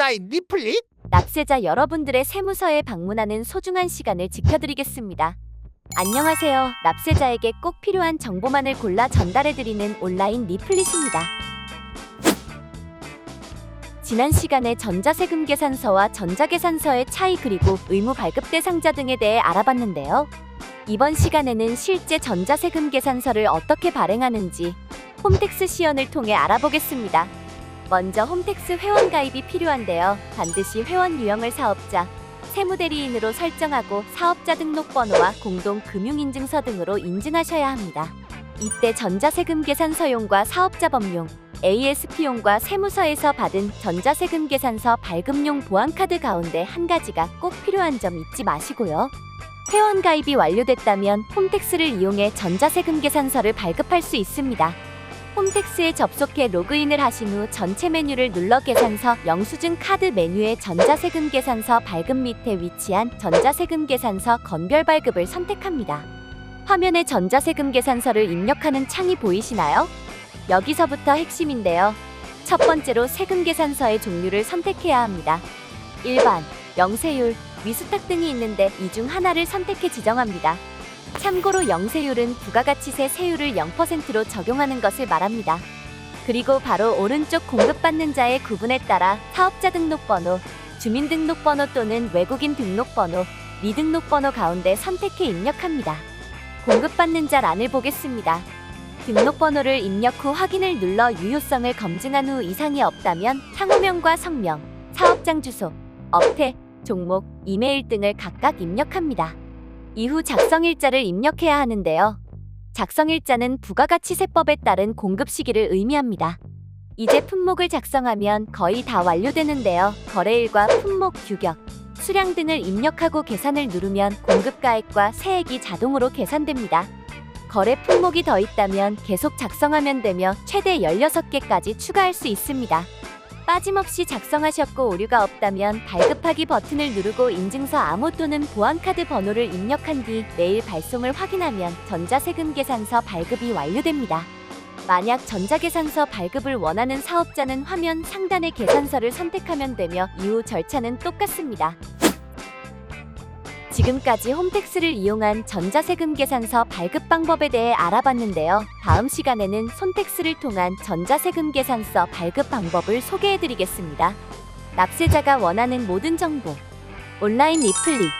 온라인 리플릿 납세자 여러분들의 세무서에 방문하는 소중한 시간을 지켜드리겠습니다. 안녕하세요. 납세자에게 꼭 필요한 정보만을 골라 전달해드리는 온라인 리플릿입니다. 지난 시간에 전자세금 계산서와 전자계산서의 차이 그리고 의무 발급 대상자 등에 대해 알아봤는데요. 이번 시간에는 실제 전자세금 계산서를 어떻게 발행하는지 홈택스 시연을 통해 알아보겠습니다. 먼저 홈택스 회원 가입이 필요한데요. 반드시 회원 유형을 사업자, 세무대리인으로 설정하고 사업자 등록번호와 공동 금융인증서 등으로 인증하셔야 합니다. 이때 전자세금 계산서용과 사업자 법용, ASP용과 세무서에서 받은 전자세금 계산서 발급용 보안카드 가운데 한 가지가 꼭 필요한 점 잊지 마시고요. 회원 가입이 완료됐다면 홈택스를 이용해 전자세금 계산서를 발급할 수 있습니다. 홈택스에 접속해 로그인을 하신 후 전체 메뉴를 눌러 계산서 영수증 카드 메뉴의 전자세금 계산서 발급 밑에 위치한 전자세금 계산서 건별 발급을 선택합니다. 화면에 전자세금 계산서를 입력하는 창이 보이시나요? 여기서부터 핵심인데요. 첫 번째로 세금 계산서의 종류를 선택해야 합니다. 일반, 영세율, 미수탁 등이 있는데 이 중 하나를 선택해 지정합니다. 참고로 영세율은 부가가치세 세율을 0%로 적용하는 것을 말합니다. 그리고 바로 오른쪽 공급받는 자의 구분에 따라 사업자 등록번호, 주민등록번호 또는 외국인 등록번호, 미등록번호 가운데 선택해 입력합니다. 공급받는 자 란을 보겠습니다. 등록번호를 입력 후 확인을 눌러 유효성을 검증한 후 이상이 없다면 상호명과 성명, 사업장 주소, 업태, 종목, 이메일 등을 각각 입력합니다. 이후 작성일자를 입력해야 하는데요. 작성일자는 부가가치세법에 따른 공급 시기를 의미합니다. 이제 품목을 작성하면 거의 다 완료되는데요. 거래일과 품목 규격, 수량 등을 입력하고 계산을 누르면 공급가액과 세액이 자동으로 계산됩니다. 거래 품목이 더 있다면 계속 작성하면 되며 최대 16개까지 추가할 수 있습니다. 빠짐없이 작성하셨고 오류가 없다면 발급하기 버튼을 누르고 인증서 암호 또는 보안카드 번호를 입력한 뒤 메일 발송을 확인하면 전자세금 계산서 발급이 완료됩니다. 만약 전자계산서 발급을 원하는 사업자는 화면 상단의 계산서를 선택하면 되며 이후 절차는 똑같습니다. 지금까지 홈택스를 이용한 전자세금 계산서 발급 방법에 대해 알아봤는데요. 다음 시간에는 손택스를 통한 전자세금 계산서 발급 방법을 소개해드리겠습니다. 납세자가 원하는 모든 정보 온라인 리플릿